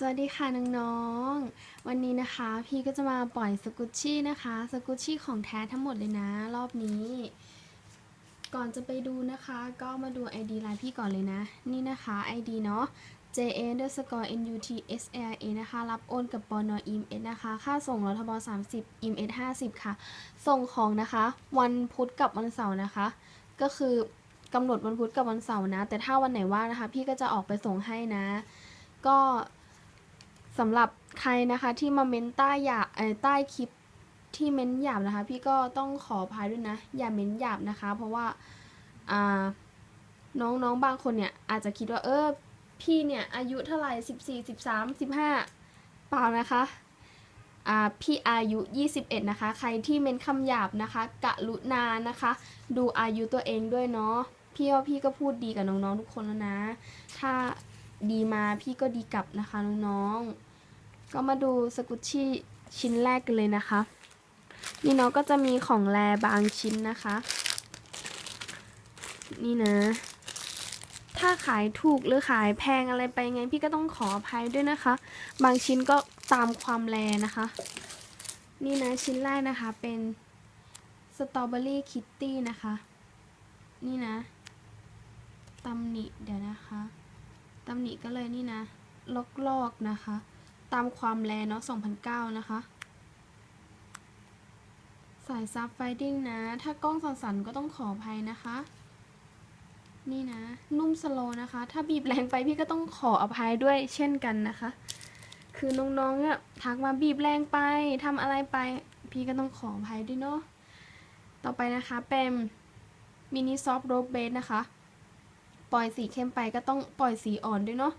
สวัสดีค่ะน้องๆ วันนี้นะคะพี่ก็จะมาปล่อยสกุชชี่นะคะ สกุชชี่ของแท้ทั้งหมดเลยนะ รอบนี้ ก่อนจะไปดูนะคะ ก็มาดู ID ไลน์พี่ก่อนเลยนะ นี่นะคะ ID เนาะ JA underscore NUT SRA นะคะ รับโอนกับปอนอ EMS นะคะ ค่าส่งรทบ 30 EMS 50 ค่ะ ส่งของนะคะ วันพุธกับวันเสาร์นะคะ ก็คือกำหนดวันพุธกับวันเสาร์นะ แต่ถ้าวันไหนว่างนะคะ พี่ก็จะออกไปส่งให้นะ ก็ สำหรับใครนะคะที่มาเม้นใต้หยาบใต้คลิปที่เม้นหยาบนะคะ พี่ก็ต้องขออภัยด้วยนะ อย่าเม้นหยาบนะคะ เพราะว่าน้องๆบางคนเนี่ยอาจจะคิดว่าเออพี่เนี่ยอายุเท่าไหร่สิบสี่สิบสามสิบห้าเปล่านะคะอ่าพี่อายุ 21 นะคะ ใครที่เม้นคำหยาบนะคะกะลุนานะคะ ดูอายุตัวเองด้วยเนาะ พี่ว่าพี่ก็พูดดีกับน้องๆทุกคนแล้วนะ ถ้าดีมาพี่ก็ดีกลับนะคะน้องๆ ก็มาดูสกุชชี่ชิ้นแรกกันเลยนะคะ นี่เนาะก็จะมีของแรบางชิ้นนะคะ นี่นะ ถ้าขายถูกหรือขายแพงอะไรไปไงพี่ก็ต้องขออภัยด้วยนะคะ บางชิ้นก็ตามความแรนะคะ นี่นะชิ้นแรกนะคะเป็นสตรอเบอรี่คิตตี้นะคะ นี่นะตำหนิเดี๋ยวนะคะตำหนิก็เลยนี่นะลอกลอกๆนะคะ ตามความแรงเนาะ2009 นะคะ สายซับไฟดิ้งนะ ถ้ากล้องสั่นๆก็ต้องขออภัยนะคะ นี่นะ นุ่มสโลนะคะ ถ้าบีบแรงไปพี่ก็ต้องขออภัยด้วยเช่นกันนะคะ คือน้องๆเนี่ยทักมาบีบแรงไปทำอะไรไป พี่ก็ต้องขออภัยด้วยเนาะ ต่อไปนะคะเป็นมินิซอฟต์โรบเบสนะคะ ปล่อยสีเข้มไปก็ต้องปล่อยสีอ่อนด้วยเนาะ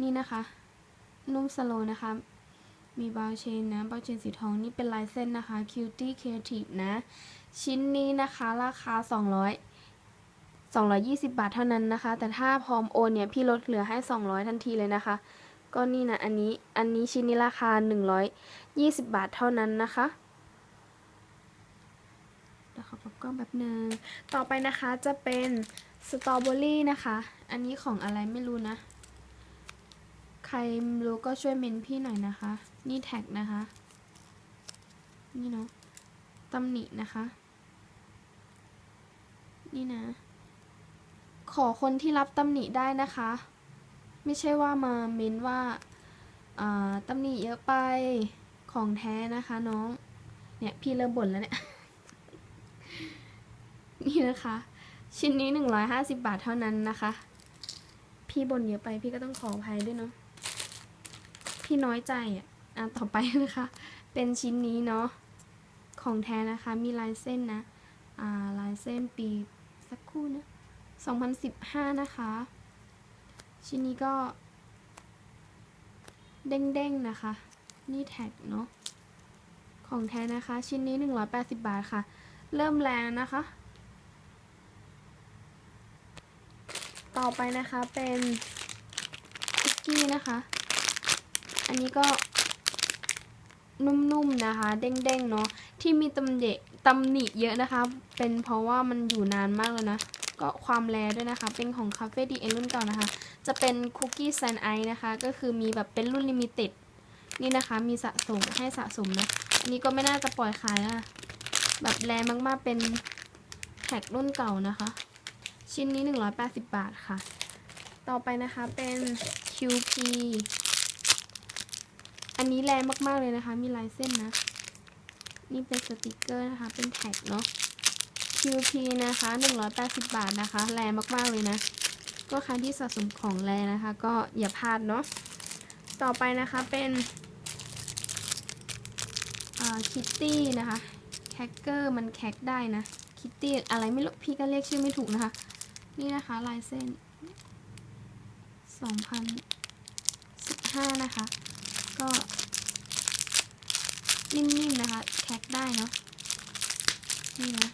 นี่นะคะ นุ่มสโลนะคะ มีบาวเชนนะบาวเชนสีทองนี่เป็นลายเส้นนะคะ Cutie Creative นะ ชิ้นนี้นะคะราคา 200 220 บาทเท่านั้นนะคะ แต่ถ้าพร้อมโอนเนี่ยพี่ลดเหลือให้ 200 ทันทีเลยนะคะ ก็นี่นะอันนี้อันนี้ชิ้นนี้ราคา 120 บาทเท่านั้นนะคะเดี๋ยวขอปรับกล้องแบบหนึ่งต่อไปนะคะจะเป็นสตรอเบอรี่นะคะ อันนี้ของอะไรไม่รู้นะ ครรู้ก็ช่วยเมนพี่หน่อยนะคะ นี่แท็กนะคะ นี่เนาะตำหนินะคะ นี่นะ ขอคนที่รับตำหนิได้นะคะ ไม่ใช่ว่ามาเมนว่าาตำหนิเยอะไปของแท้นะคะน้อง เนี่ยพี่เริ่มบ่นแล้วเนี่ย นี่นะคะ ชิ้นนี้ 150 บาทเท่านั้นนะคะ พี่บ่นเยอะไปพี่ก็ต้องขออภัยด้วยเนาะ พี่น้อยใจอะอะต่อไปนะคะ เป็นชิ้นนี้เนาะของแท้นะคะ มีลายเส้นนะ อ่า ลายเส้นปีสักคู่นะ2015 นะคะ ชิ้นนี้ก็ เด้งๆนะคะ นี่แท็กเนาะ ของแท้นะคะ ชิ้นนี้ 180 บาทค่ะ เริ่มแรงนะคะ ต่อไปนะคะเป็นคุกกี้นะคะ อันนี้ก็นุ่มๆนะคะ เด้งๆเนาะที่มีตำเดะตำหนิเยอะนะคะ เป็นเพราะว่ามันอยู่นานมากแล้วนะ ก็ความแรด้วยนะคะ เป็นของคาเฟ่ดีเอ็นรุ่นเก่านะคะ จะเป็นคุกกี้แซนไอนะคะ ก็คือมีแบบเป็นรุ่นลิมิเต็ดนี่นะคะ มีสะสมให้สะสมนะ อันนี้ก็ไม่น่าจะปล่อยขายนะแบบแรงมากๆเป็นแท็กรุ่นเก่านะคะ ชิ้นนี้ 180 บาทค่ะ ต่อไปนะคะเป็น QP อันนี้แรงมากๆเลยนะคะ มีลายเส้นนะ นี่เป็นสติกเกอร์นะคะ เป็นแท็กเนาะ QP นะคะ 180 บาทนะคะ แรงมากๆเลยนะ ก็ใครที่สะสมของแรงนะคะ ก็อย่าพลาดเนาะ ต่อไปนะคะเป็นคิตตี้นะคะแคคเกอร์มันแคคได้นะคิตตี้อะไรไม่รู้พี่ก็เรียกชื่อไม่ถูกนะคะ นี่นะคะลายเส้น 2015 นะคะ ก็นิ่มๆนะคะแคคได้เนาะ นี่นะ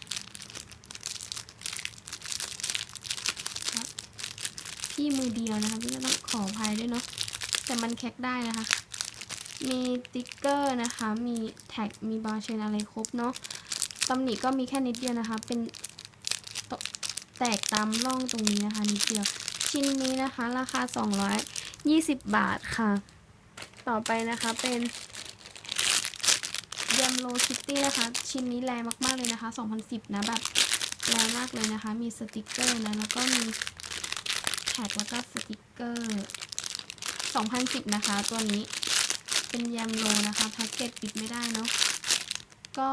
พี่มือเดียวนะคะ พี่ก็ต้องขออภัยด้วยเนาะ แต่มันแคคได้นะคะ มีติ๊กเกอร์นะคะ มีแท็ก มีบาร์เชนอะไรครบเนาะตำหนิก็มีแค่นิดเดียวนะคะ เป็นแตกตามร่องตรงนี้นะคะนิดเดียว ชิ้นนี้นะคะ ราคา 220 บาทค่ะ ต่อไปนะคะเป็นยมโลคิตตี้นะคะ ชิ้นนี้แรงมาก ๆ เลยนะคะ 2010 นะแบบแรงมากเลยนะคะ มีสติกเกอร์นะ แล้วก็มีแท็กแล้วก็สติกเกอร์ 2010 นะคะ ตัวนี้เป็นยมโลนะคะ แพ็กเกจปิดไม่ได้เนาะ ก็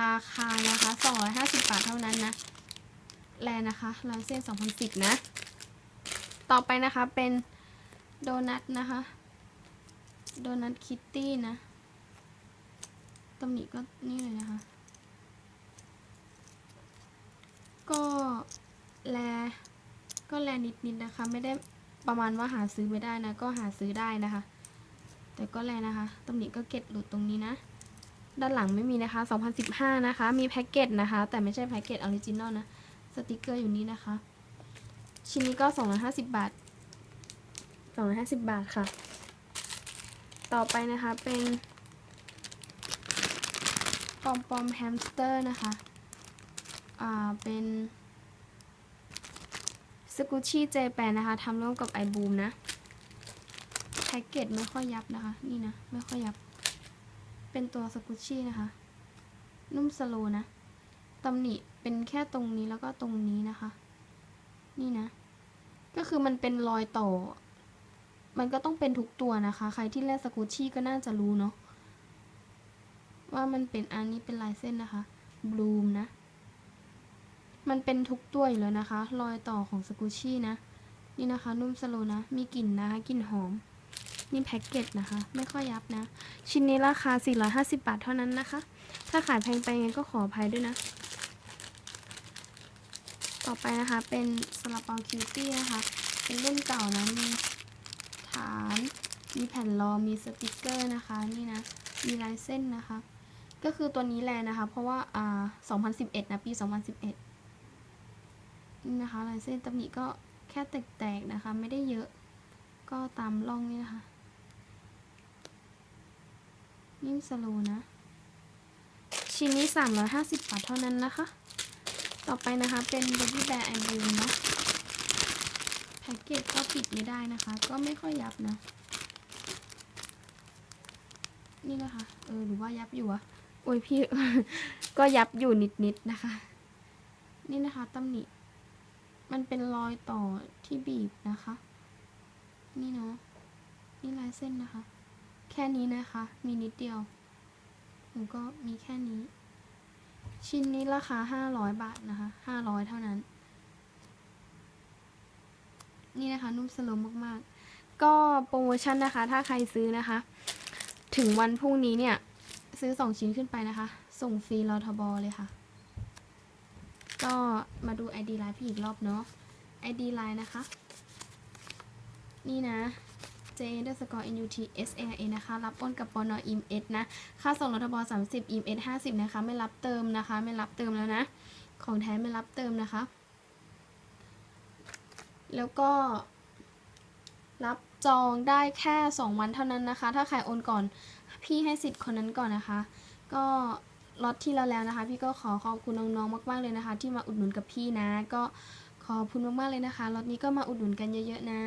ราคานะคะ 250 บาทเท่านั้นนะ แลนะคะลายเส้น 2010 นะ ต่อไปนะคะเป็นโดนัทนะคะ โดนัทคิตตี้นะตำหนิก็นี่เลยนะคะ ก็แลก็แลนิดๆนนะคะ ไม่ได้ประมาณว่าหาซื้อไม่ได้นะ ก็หาซื้อได้นะคะ แต่ก็แลนะคะตำหนิก็เก็ตหลุดตรงนี้นะ ด้านหลังไม่มีนะคะ 2015 นะคะ มีแพ็กเกจนะคะ แต่ไม่ใช่แพ็กเกจออริจินอลนะ สติกเกอร์อยู่นี้นะคะ ชิ้นนี้ก็ 250 บาท 250 บาทค่ะ ต่อไปนะคะเป็นปอมปอมแฮมสเตอร์นะคะ อ่า เป็นสกูชี่เจแปนนะคะทำร่วมกับไอบูมนะแพ็กเกจไม่ค่อยยับนะคะ นี่นะ ไม่ค่อยยับ เป็นตัวสกูชี่นะคะ นุ่มสโลนะตำหนิเป็นแค่ตรงนี้แล้วก็ตรงนี้นะคะ นี่นะ ก็คือมันเป็นรอยต่อ มันก็ต้องเป็นทุกตัวนะคะ ใครที่เล่นสกูชี่ก็น่าจะรู้เนาะว่ามันเป็นอันนี้เป็นลายเส้นนะคะบลูมนะ มันเป็นทุกตัวอยู่แล้วนะคะ รอยต่อของสกูชี่นะ นี่นะคะ นุ่มสโลนะ มีกลิ่นนะคะกลิ่นหอม นี่แพ็กเกจนะคะ ไม่ค่อยยับนะ ชิ้นนี้ราคา 450 บาทเท่านั้นนะคะ ถ้าขายแพงไปงั้นก็ขออภัยด้วยนะ ต่อไปนะคะเป็นซาลาเปาคิวตี้นะคะ เป็นรุ่นเก่านะมีานมีแผ่นรอมีสติกเกอร์นะคะนี่นะมีลายเส้นนะคะ ก็คือตัวนี้แหละนะคะ เพราะว่าอ่า2011 นะปี 2011นี่นะคะลายเส้นตำหนิก็แค่แตกๆนะคะ ไม่ได้เยอะก็ตามร่องนี่นะคะนิ่มสโลนะชิ้นนี้ 350 บาทเท่านั้นนะคะ ต่อไปนะคะเป็น Baby Bear and b l u e เนาะ แพ็กเกจก็ปิดไม่ได้นะคะ ก็ไม่ค่อยยับนะ นี่นะคะ เออหรือว่ายับอยู่อะโอ้ยพี่ ก็ยับอยู่นิดๆนะคะ นี่นะคะตำหนิ มันเป็นรอยต่อที่บีบนะคะ นี่เนาะ นี่ลายเส้นนะคะ แค่นี้นะคะ มีนิดเดียวหนูก็มีแค่นี้ ชิ้นนี้ราคา500บาทนะคะ500เท่านั้น นี่นะคะ นุ่มสโลมมากๆ ก็โปรโมชั่นนะคะ ถ้าใครซื้อนะคะ ถึงวันพรุ่งนี้เนี่ย ซื้อ 2 ชิ้นขึ้นไปนะคะ ส่งฟรีรอทบอเลยค่ะ ก็มาดู ID ไลน์พี่อีกรอบเนาะ ID ไลน์นะคะ นี่นะ J underscore N U T S A A นะคะ รับโอนกับปอนอ im s นะ ค่าส่งรัฐบาล30 im s 50 นะคะ ไม่รับเติมนะคะ ไม่รับเติมแล้วนะ ของแท้ไม่รับเติมนะคะ แล้วก็ รับจองได้แค่ 2 วันเท่านั้นนะคะ ถ้าใครโอนก่อนพี่ให้สิทธิ์คนนั้นก่อนนะคะ ก็ล็อตที่เราแล้วนะคะ พี่ก็ขอขอบคุณน้องๆมาก ๆเลยนะคะ ที่มาอุดหนุนกับพี่นะ ก็ขอบคุณมากๆเลยนะคะล็อตนี้ก็มาอุดหนุนกันเยอะ ๆ นะ